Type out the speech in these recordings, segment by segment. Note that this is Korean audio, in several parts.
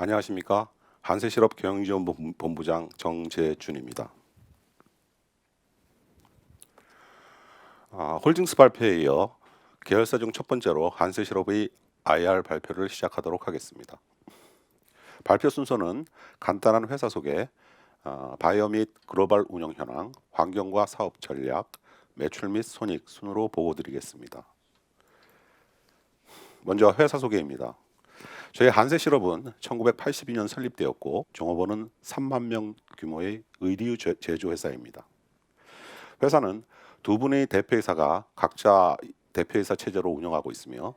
안녕하십니까 한세실업 경영지원본부장 정재준입니다. 아, 홀딩스 발표에 이어 계열사 중 첫 번째로 한세실업의 IR 발표를 시작하도록 하겠습니다. 발표 순서는 간단한 회사 소개, 아, 바이오 및 글로벌 운영 현황, 환경과 사업 전략, 매출 및 손익 순으로 보고드리겠습니다. 먼저 회사 소개입니다. 저희 한세실업은 1982년 설립되었고 종업원은 3만 명 규모의 의류 제- 제조 회사입니다. 회사는 두 분의 대표이사가 각자 대표이사 체제로 운영하고 있으며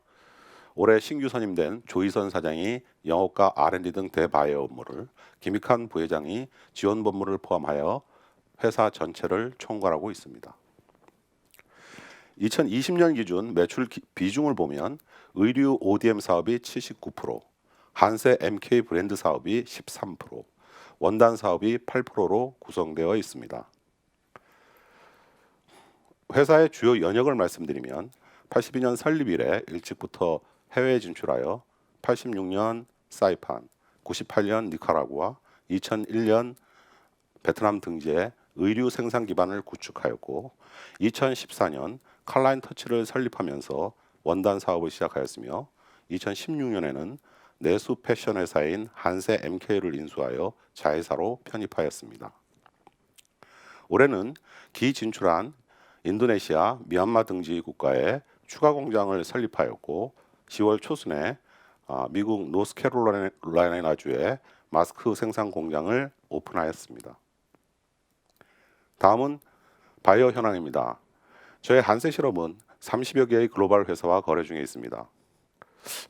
올해 신규 선임된 조희선 사장이 영업과 R&D 등 대바이오 업무를 김익한 부회장이 지원 법무를 포함하여 회사 전체를 총괄하고 있습니다. 2020년 기준 매출 기- 비중을 보면 의류 ODM 사업이 79%, 한세 MK 브랜드 사업이 13%, 원단 사업이 8%로 구성되어 있습니다. 회사의 주요 연역을 말씀드리면 82년 설립 이래 일찍부터 해외에 진출하여 86년 사이판, 98년 니카라구아, 2001년 베트남 등지에 의류 생산 기반을 구축하였고 2014년 칼라인 터치를 설립하면서 원단 사업을 시작하였으며 2016년에는 내수 패션 회사인 한세 MK를 인수하여 자회사로 편입하였습니다. 올해는 기 진출한 인도네시아, 미얀마 등지 국가에 추가 공장을 설립하였고 10월 초순에 아, 미국 노스캐롤라이나주에 마스크 생산 공장을 오픈하였습니다. 다음은 바이오 현황입니다. 저희 한세실업은 30여 개의 글로벌 회사와 거래 중에 있습니다.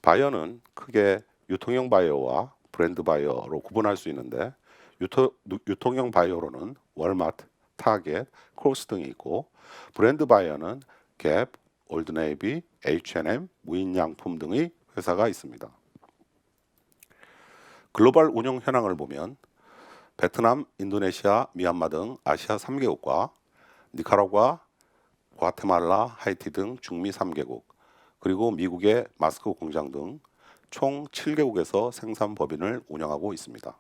바이오는 크게 유통형 바이오와 브랜드 바이오로 구분할 수 있는데 유토, 유통형 바이오로는 월마트, 타겟, 크로스 등이 있고 브랜드 바이오는 갭, 올드네이비, H&M, 무인양품 등의 회사가 있습니다. 글로벌 운영 현황을 보면 베트남, 인도네시아, 미얀마 등 아시아 3개국과 니카라과, 과테말라, 하이티 등 중미 3개국, 그리고 미국의 마스크 공장 등 총 7개국에서 생산 법인을 운영하고 있습니다.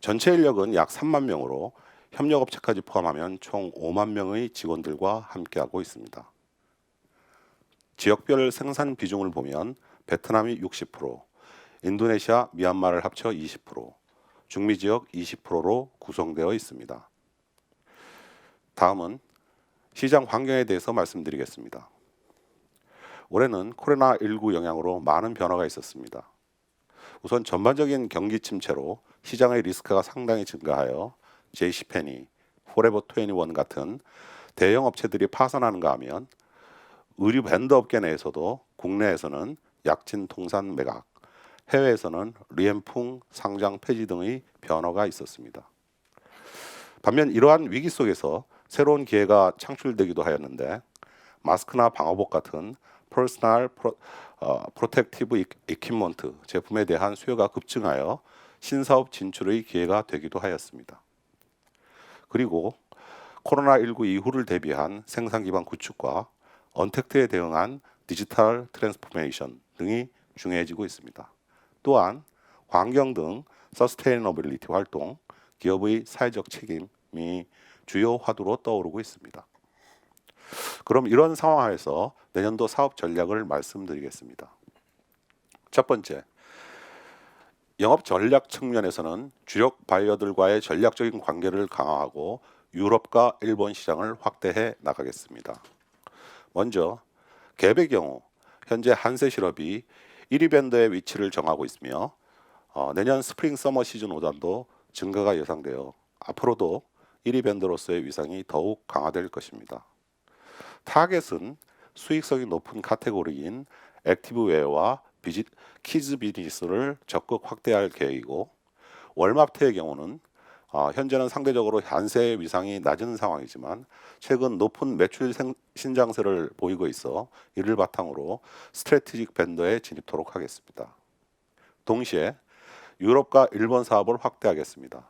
전체 인력은 약 3만 명으로 협력업체까지 포함하면 총 5만 명의 직원들과 함께하고 있습니다. 지역별 생산 비중을 보면 베트남이 60%, 인도네시아, 미얀마를 합쳐 20%, 중미 지역 20%로 구성되어 있습니다. 다음은 시장 환경에 대해서 말씀드리겠습니다. 올해는 코로나19 영향으로 많은 변화가 있었습니다. 우선 전반적인 경기 침체로 시장의 리스크가 상당히 증가하여 JCPenney, 포레버 21 같은 대형 업체들이 파산하는가 하면 의류 밴드 업계 내에서도 국내에서는 약진 통산 매각, 해외에서는 리엠풍 상장 폐지 등의 변화가 있었습니다. 반면 이러한 위기 속에서 새로운 기회가 창출되기도 하였는데 마스크나 방호복 같은 퍼스널 프로, 어, 프로텍티브 이- 이퀴먼트 제품에 대한 수요가 급증하여 신사업 진출의 기회가 되기도 하였습니다. 그리고 코로나19 이후를 대비한 생산 기반 구축과 언택트에 대응한 디지털 트랜스포메이션 등이 중요해지고 있습니다. 또한 환경 등 서스테이너빌리티 활동, 기업의 사회적 책임이 주요 화두로 떠오르고 있습니다. 그럼 이런 상황에서 내년도 사업 전략을 말씀드리겠습니다. 첫 번째, 영업 전략 측면에서는 주력 바이어들과의 전략적인 관계를 강화하고 유럽과 일본 시장을 확대해 나가겠습니다. 먼저 갭의 경우 현재 한세 실업이 1위 밴드의 위치를 정하고 있으며 어, 내년 스프링 서머 시즌 오단도 증가가 예상되어 앞으로도 1위 밴드로서의 위상이 더욱 강화될 것입니다. 타겟은 수익성이 높은 카테고리인 액티브웨어와 비지, 키즈 비즈니스를 적극 확대할 계획이고 월마트의 경우는 어, 현재는 상대적으로 한세의 위상이 낮은 상황이지만 최근 높은 매출 생, 신장세를 보이고 있어 이를 바탕으로 스트래티직 밴더에 진입토록 하겠습니다. 동시에 유럽과 일본 사업을 확대하겠습니다.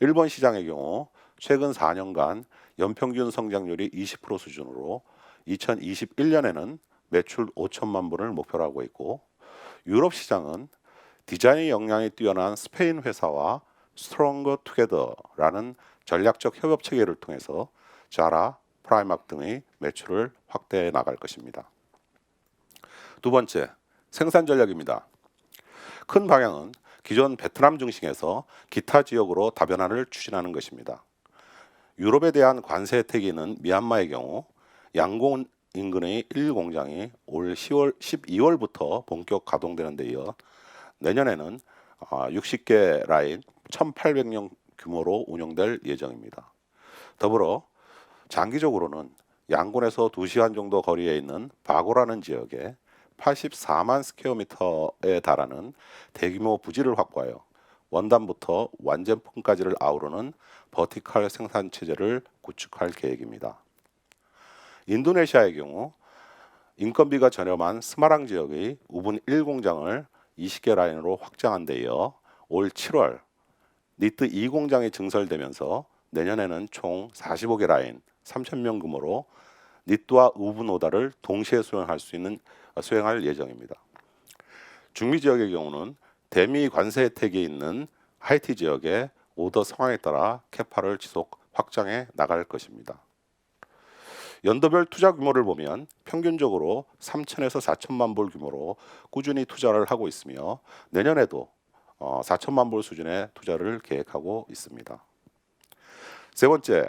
일본 시장의 경우 최근 4년간 연평균 성장률이 20% 수준으로 2021년에는 매출 5천만 불을 목표로 하고 있고 유럽 시장은 디자인 역량이 뛰어난 스페인 회사와 스트롱거 투게더라는 전략적 협업 체계를 통해서 자라, 프라이막 등의 매출을 확대해 나갈 것입니다. 두 번째, 생산 전략입니다. 큰 방향은 기존 베트남 중심에서 기타 지역으로 다변화를 추진하는 것입니다. 유럽에 대한 관세 혜택이 있는 미얀마의 경우 양곤 인근의 1공장이 올 10월 12월부터 본격 가동되는 데 이어 내년에는 60개 라인 1,800명 규모로 운영될 예정입니다. 더불어 장기적으로는 양곤에서 2시간 정도 거리에 있는 바고라는 지역에 84만 스퀘어미터에 달하는 대규모 부지를 확보하여 원단부터 완제품까지를 아우르는 버티컬 생산 체제를 구축할 계획입니다. 인도네시아의 경우 인건비가 저렴한 스마랑 지역의 우분 1공장을 20개 라인으로 확장한 데 이어 올 7월 니트 2공장이 증설되면서 내년에는 총 45개 라인 3,000명 규모로 니트와 우분 오다를 동시에 수행할 수 있는 수행할 예정입니다. 중미 지역의 경우는 대미 관세 혜택이 있는 하이티 지역의 오더 상황에 따라 캐파를 지속 확장해 나갈 것입니다. 연도별 투자 규모를 보면 평균적으로 3천에서 4천만 불 규모로 꾸준히 투자를 하고 있으며 내년에도 4천만 불 수준의 투자를 계획하고 있습니다. 세 번째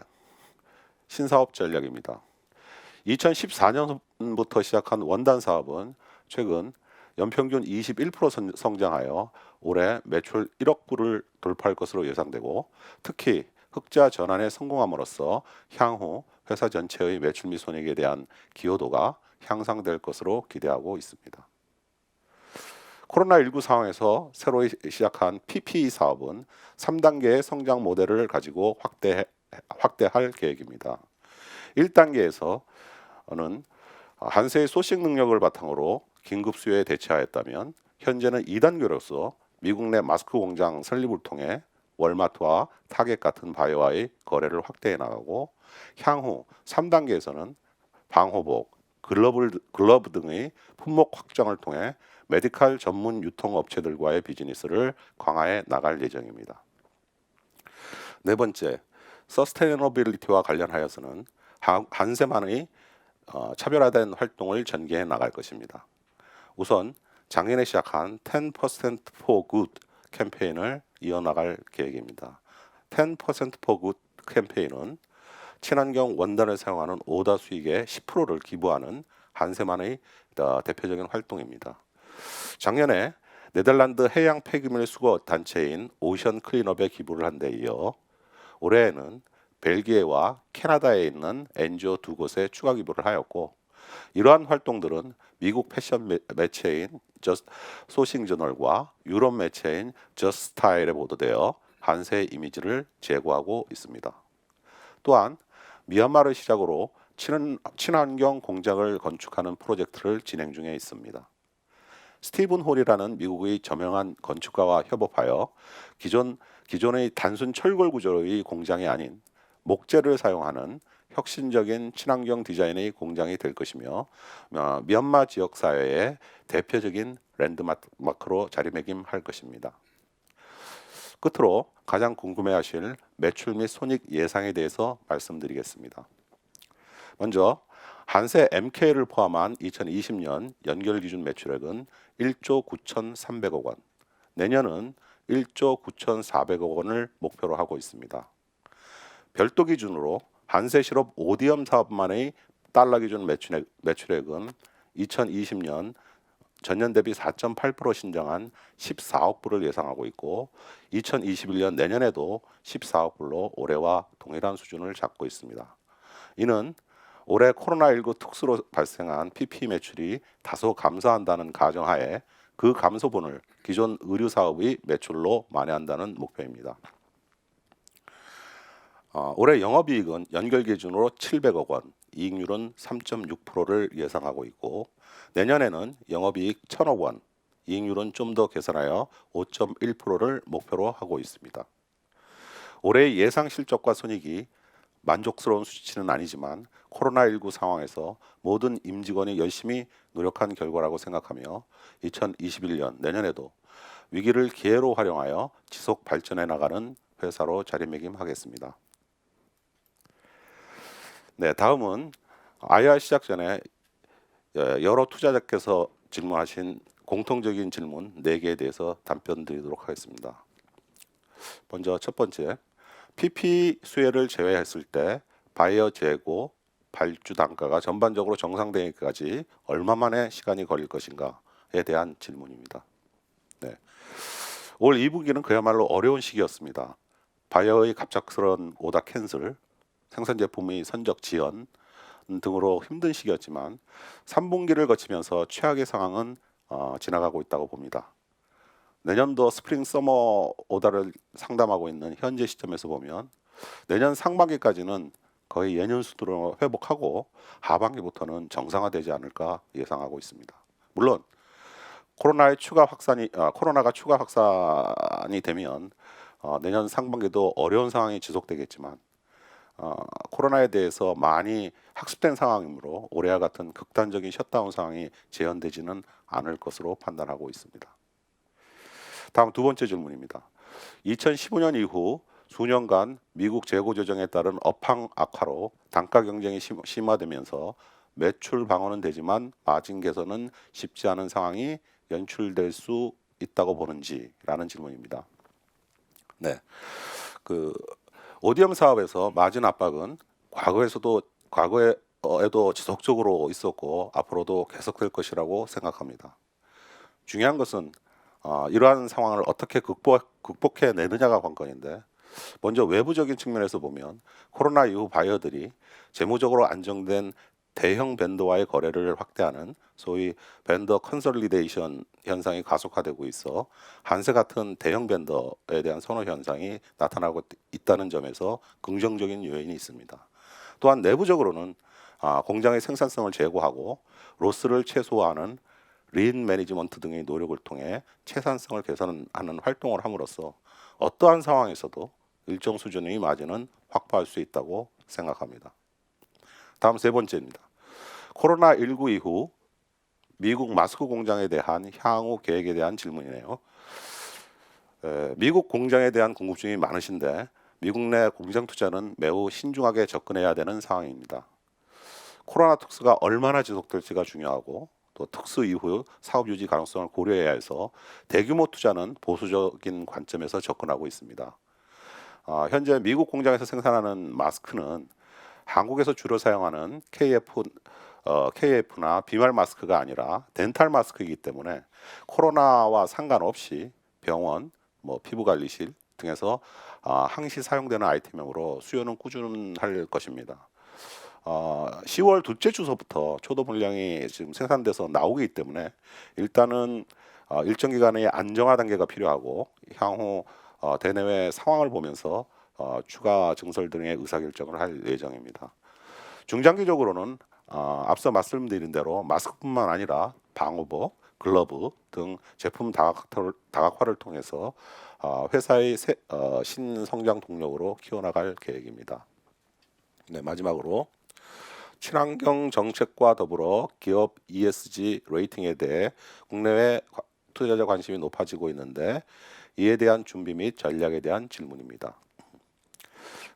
신사업 전략입니다. 2014년부터 시작한 원단 사업은 최근 연평균 21% 성장하여 올해 매출 1억 불을 돌파할 것으로 예상되고 특히 흑자 전환에 성공함으로써 향후 회사 전체의 매출 및 손익에 대한 기여도가 향상될 것으로 기대하고 있습니다. 코로나19 상황에서 새로 시작한 PPE 사업은 3단계의 성장 모델을 가지고 확대, 확대할 계획입니다. 1단계에서는 한세의 소싱 능력을 바탕으로 긴급 수요에 대처하였다면 현재는 2단계로서 미국 내 마스크 공장 설립을 통해 월마트와 타겟 같은 바이오와의 거래를 확대해 나가고 향후 3단계에서는 방호복, 글러브, 글러브 등의 품목 확장을 통해 메디칼 전문 유통 업체들과의 비즈니스를 강화해 나갈 예정입니다. 네 번째, 서스테이너빌리티와 관련하여서는 한세만의 어, 차별화된 활동을 전개해 나갈 것입니다. 우선 작년에 시작한 10% for good 캠페인을 이어나갈 계획입니다. 10% for good 캠페인은 친환경 원단을 사용하는 오다 수익의 10%를 기부하는 한세만의 어, 대표적인 활동입니다. 작년에 네덜란드 해양 폐기물 수거 단체인 오션 클린업에 기부를 한 데 이어 올해에는 벨기에와 캐나다에 있는 NGO 두 곳에 추가 기부를 하였고 이러한 활동들은 미국 패션 매체인 저스 소싱 저널과 유럽 매체인 저스타일에 보도되어 한세 이미지를 제고하고 있습니다. 또한 미얀마를 시작으로 친환, 친환경 공장을 건축하는 프로젝트를 진행 중에 있습니다. 스티븐 홀이라는 미국의 저명한 건축가와 협업하여 기존 기존의 단순 철골 구조의 공장이 아닌 목재를 사용하는 혁신적인 친환경 디자인의 공장이 될 것이며 어, 미얀마 지역 사회의 대표적인 랜드마크로 자리매김할 것입니다. 끝으로 가장 궁금해하실 매출 및 손익 예상에 대해서 말씀드리겠습니다. 먼저 한세 MK를 포함한 2020년 연결 기준 매출액은 1조 9,300억 원, 내년은 1조 9,400억 원을 목표로 하고 있습니다. 별도 기준으로 한세 실업 오디엄 사업만의 달러 기준 매출액, 매출액은 2020년 전년 대비 4.8% 신장한 14억 불을 예상하고 있고 2021년 내년에도 14억 불로 올해와 동일한 수준을 잡고 있습니다. 이는 올해 코로나19 특수로 발생한 PP 매출이 다소 감소한다는 가정하에 그 감소분을 기존 의류 사업의 매출로 만회한다는 목표입니다. 어, 올해 영업이익은 연결 기준으로 700억 원, 이익률은 3.6%를 예상하고 있고 내년에는 영업이익 1천억 원, 이익률은 좀더 개선하여 5.1%를 목표로 하고 있습니다. 올해 예상 실적과 손익이 만족스러운 수치는 아니지만 코로나19 상황에서 모든 임직원이 열심히 노력한 결과라고 생각하며 2021년 내년에도 위기를 기회로 활용하여 지속 발전해 나가는 회사로 자리매김하겠습니다. 네, 다음은 IR 시작 전에 예, 여러 투자자께서 질문하신 공통적인 질문 4개에 대해서 답변 드리도록 하겠습니다. 먼저 첫 번째, PP 수혜를 제외했을 때 바이어 재고 발주 단가가 전반적으로 정상되기까지 얼마 만에 시간이 걸릴 것인가에 대한 질문입니다. 네. 올 2분기는 그야말로 어려운 시기였습니다. 바이어의 갑작스러운 오다 캔슬, 생산 제품의 선적 지연 등으로 힘든 시기였지만 3분기를 거치면서 최악의 상황은 어, 지나가고 있다고 봅니다. 내년도 스프링 서머 오다를 상담하고 있는 현재 시점에서 보면 내년 상반기까지는 거의 예년 수준으로 회복하고 하반기부터는 정상화되지 않을까 예상하고 있습니다. 물론 코로나의 추가 확산이 아, 코로나가 추가 확산이 되면 어, 내년 상반기도 어려운 상황이 지속되겠지만 어, 코로나에 대해서 많이 학습된 상황이므로 올해와 같은 극단적인 셧다운 상황이 재현되지는 않을 것으로 판단하고 있습니다. 다음 두 번째 질문입니다. 2015년 이후 수년간 미국 재고 조정에 따른 업황 악화로 단가 경쟁이 심- 심화되면서 매출 방어는 되지만 마진 개선은 쉽지 않은 상황이 연출될 수 있다고 보는지라는 질문입니다. 네, 그 오디엄 사업에서 마진 압박은 과거에서도 과거에도 지속적으로 있었고 앞으로도 계속될 것이라고 생각합니다. 중요한 것은 어, 이러한 상황을 어떻게 극복, 극복해 내느냐가 관건인데 먼저 외부적인 측면에서 보면 코로나 이후 바이어들이 재무적으로 안정된 대형 밴더와의 거래를 확대하는 소위 밴더 컨설리데이션 현상이 가속화되고 있어 한세 같은 대형 밴더에 대한 선호 현상이 나타나고 있다는 점에서 긍정적인 요인이 있습니다. 또한 내부적으로는 아, 공장의 생산성을 제고하고 로스를 최소화하는 린 매니지먼트 등의 노력을 통해 채산성을 개선하는 활동을 함으로써 어떠한 상황에서도 일정 수준의 마진은 확보할 수 있다고 생각합니다. 다음 세 번째입니다. 코로나 19 이후 미국 마스크 공장에 대한 향후 계획에 대한 질문이네요. 에, 미국 공장에 대한 궁금증이 많으신데 미국 내 공장 투자는 매우 신중하게 접근해야 되는 상황입니다. 코로나 특수가 얼마나 지속될지가 중요하고 또 특수 이후 사업 유지 가능성을 고려해야 해서 대규모 투자는 보수적인 관점에서 접근하고 있습니다. 아, 현재 미국 공장에서 생산하는 마스크는 한국에서 주로 사용하는 KF 어, KF나 비말 마스크가 아니라 덴탈 마스크이기 때문에 코로나와 상관없이 병원, 뭐 피부관리실 등에서 아, 항시 사용되는 아이템이므로 수요는 꾸준할 것입니다. 어, 10월 둘째 주서부터 초도 물량이 지금 생산돼서 나오기 때문에 일단은 어, 일정 기간의 안정화 단계가 필요하고 향후 어, 대내외 상황을 보면서 어, 추가 증설 등의 의사결정을 할 예정입니다. 중장기적으로는 어, 앞서 말씀드린 대로 마스크뿐만 아니라 방호복, 글러브 등 제품 다각화를, 다각화 를 통해서 어, 회사의 새, 어, 신성장 동력으로 키워나갈 계획입니다. 네, 마지막으로 친환경 정책과 더불어 기업 ESG 레이팅에 대해 국내외 과- 투자자 관심이 높아지고 있는데 이에 대한 준비 및 전략에 대한 질문입니다.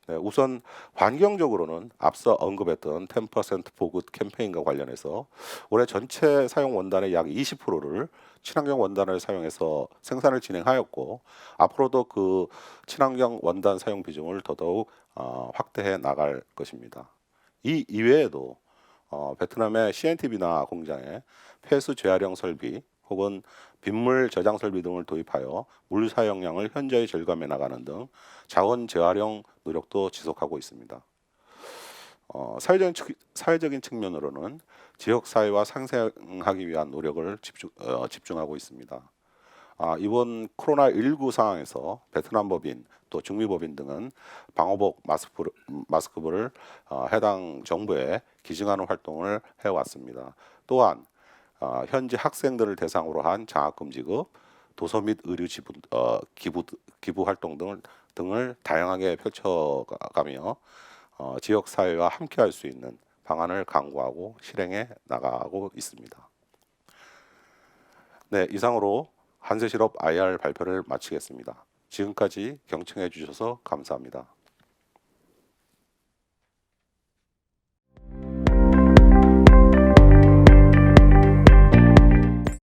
네, 우선 환경적으로는 앞서 언급했던 10% 보굿 캠페인과 관련해서 올해 전체 사용 원단의 약 20%를 친환경 원단을 사용해서 생산을 진행하였고 앞으로도 그 친환경 원단 사용 비중을 더더욱 어, 확대해 나갈 것입니다. 이 이외에도 어, 베트남의 CNTB나 공장에 폐수 재활용 설비 혹은 빗물 저장 설비 등을 도입하여 물 사용량을 현저히 절감해 나가는 등 자원 재활용 노력도 지속하고 있습니다. 어, 사회적인, 측, 사회적인 측면으로는 지역 사회와 상생하기 위한 노력을 집중, 어, 집중하고 있습니다. 아, 이번 코로나 19 상황에서 베트남 법인 또 중미 법인 등은 방호복 마스크를, 마스크를 어, 해당 정부에 기증하는 활동을 해왔습니다. 또한 어, 현지 학생들을 대상으로 한 장학금 지급, 도서 및 의류 지분, 어, 기부 기부 활동 등을 등을 다양하게 펼쳐가며 어, 지역 사회와 함께할 수 있는 방안을 강구하고 실행해 나가고 있습니다. 네, 이상으로 한세실업 IR 발표를 마치겠습니다. 지금까지 경청해 주셔서 감사합니다.